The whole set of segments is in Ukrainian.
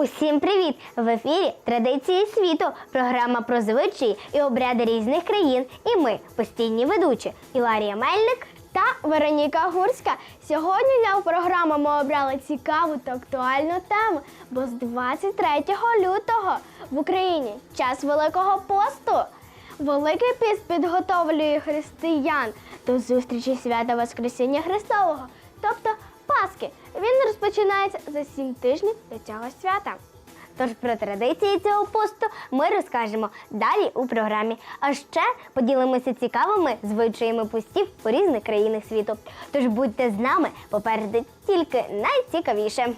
Усім привіт! В ефірі Традиції світу, програма про звичаї і обряди різних країн. І ми, постійні ведучі Іларія Мельник. та Вероніка Гурська. Сьогодні для програми ми обрали цікаву та актуальну тему, бо з 23 лютого в Україні час Великого посту. Великий піст підготовлює християн до зустрічі свята Воскресіння Христового, тобто Пасхи. Він розпочинається за сім тижнів до цього свята. Тож про традиції цього посту ми розкажемо далі у програмі. А ще поділимося цікавими звичаями постів у різних країнах світу. Тож будьте з нами попереду тільки найцікавіше.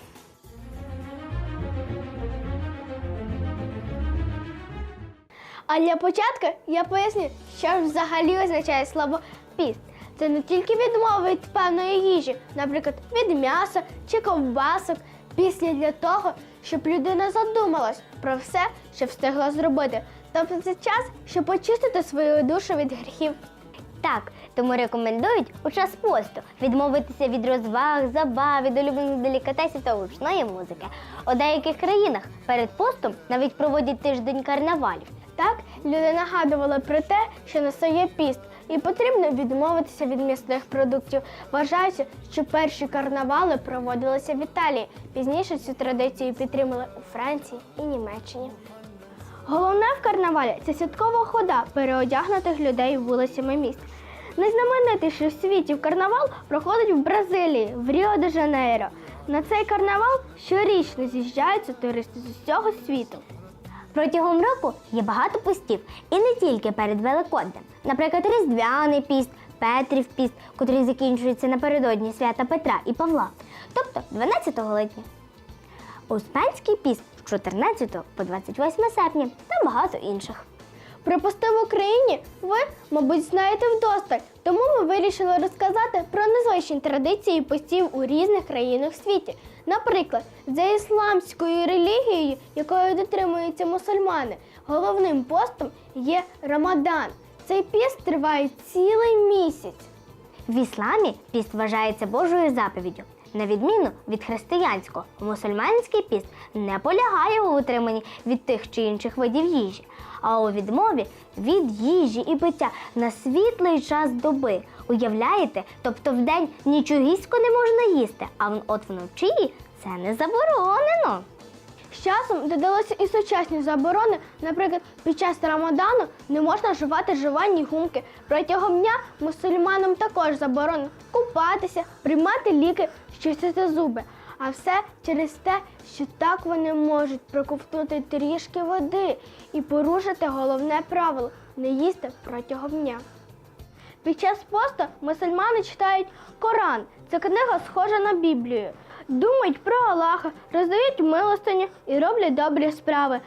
А для початку я поясню, що взагалі означає слово піст. Це не тільки відмова від певної їжі, наприклад, від м'яса чи ковбасок, пісня для того, щоб людина задумалась про все, що встигла зробити. Тобто це час, щоб очистити свою душу від гріхів. Так, тому рекомендують у час посту відмовитися від розваг, забав, від улюблених делікатесів та гучної музики. У деяких країнах перед постом навіть проводять тиждень карнавалів. Так, люди нагадували про те, що настає піст, і потрібно відмовитися від м'ясних продуктів. Вважається, що перші карнавали проводилися в Італії. Пізніше цю традицію підтримали у Франції і Німеччині. Головне в карнавалі це святкова хода переодягнутих людей вулицями міст. Найзнаменитіший в світі карнавал проходить в Бразилії, в Ріо-де-Жанейро. На цей карнавал щорічно з'їжджаються туристи з усього світу. Протягом року є багато постів, і не тільки перед Великоднем. Наприклад, Різдвяний піст, Петрів піст, котрий закінчується напередодні свята Петра і Павла, тобто 12 липня. Успенський піст з 14 по 28 серпня та багато інших. Про пости в Україні ви, мабуть, знаєте вдосталь, тому ми вирішили розказати про незвичні традиції постів у різних країнах світі. Наприклад, за ісламською релігією, якою дотримуються мусульмани, головним постом є Рамадан. Цей піст триває цілий місяць. В ісламі піст вважається Божою заповіддю. На відміну від християнського, мусульманський піст не полягає у утриманні від тих чи інших видів їжі, а у відмові від їжі і пиття на світлий час доби. Уявляєте? Тобто вдень нічогісько не можна їсти, а от вночі це не заборонено. Часом додалися і сучасні заборони. Наприклад, під час Рамадану не можна жувати жувальні гумки. Протягом дня мусульманам також заборонено купатися, приймати ліки, чистити зуби. А все через те, що так вони можуть проковтнути трішки води і порушити головне правило не їсти протягом дня. Під час посту мусульмани читають Коран. Це книга схожа на Біблію. Думають про Аллаха, роздають милостиню і роблять добрі справи.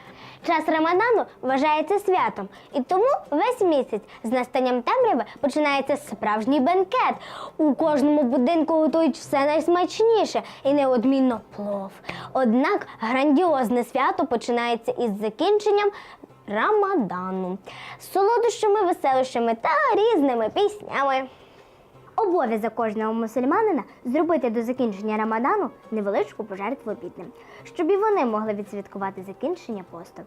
Час Рамадану вважається святом, і тому весь місяць з настанням темряви починається справжній бенкет. У кожному будинку готують все найсмачніше і неодмінно плов. Однак грандіозне свято починається із закінченням Рамадану, з солодощами, веселощами та різними піснями. Обов'язок кожного мусульманина зробити до закінчення Рамадану невеличку пожертву бідним, щоб і вони могли відсвяткувати закінчення посту.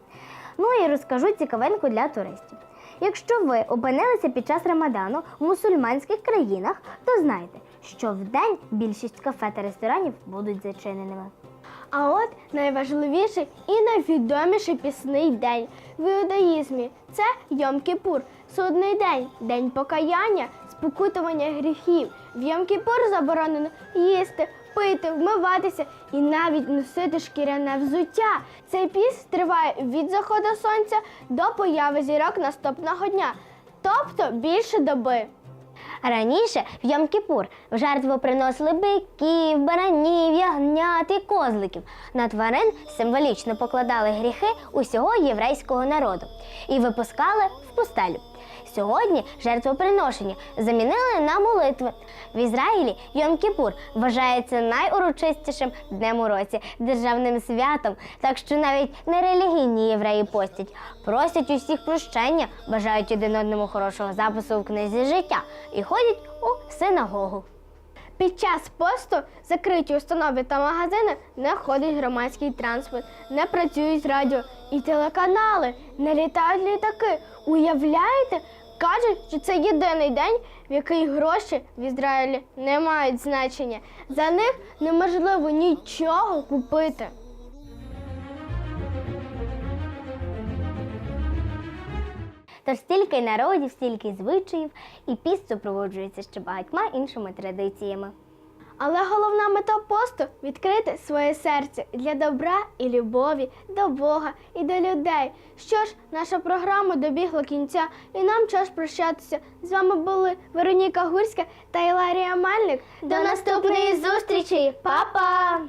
Ну і розкажу цікавинку для туристів. Якщо ви опинилися під час Рамадану в мусульманських країнах, то знайте, що вдень більшість кафе та ресторанів будуть зачиненими. А от найважливіший і найвідоміший пісний день в іудаїзмі це Йом-Кіпур, судний день, день покаяння, спокутування гріхів. В Йом-Кіпур заборонено їсти, пити, вмиватися і навіть носити шкіряне взуття. Цей піст триває від заходу сонця до появи зірок наступного дня, тобто більше доби. Раніше в Йом-Кіпур в жертву приносили биків, баранів, ягнят і козликів. На тварин символічно покладали гріхи усього єврейського народу і випускали в пустелю. Сьогодні жертвоприношення замінили на молитви. В Ізраїлі Йом-Кіпур вважається найурочистішим днем у році, державним святом, так що навіть нерелігійні євреї постять, просять усіх прощення, бажають один одному хорошого запису в книзі життя і ходять у синагогу. Під час посту закриті установи та магазини не ходить громадський транспорт, не працюють радіо і телеканали, не літають літаки. Уявляєте? Кажуть, що це єдиний день, в який гроші в Ізраїлі не мають значення. За них неможливо нічого купити. Тож стільки народів, стільки звичаїв, і піст супроводжується ще багатьма іншими традиціями. Але головна мета посту відкрити своє серце для добра і любові до Бога і до людей. Що ж, наша програма добігла кінця, і нам час прощатися. З вами були Вероніка Гурська та Іларія Мельник. До наступної зустрічі, Па-па!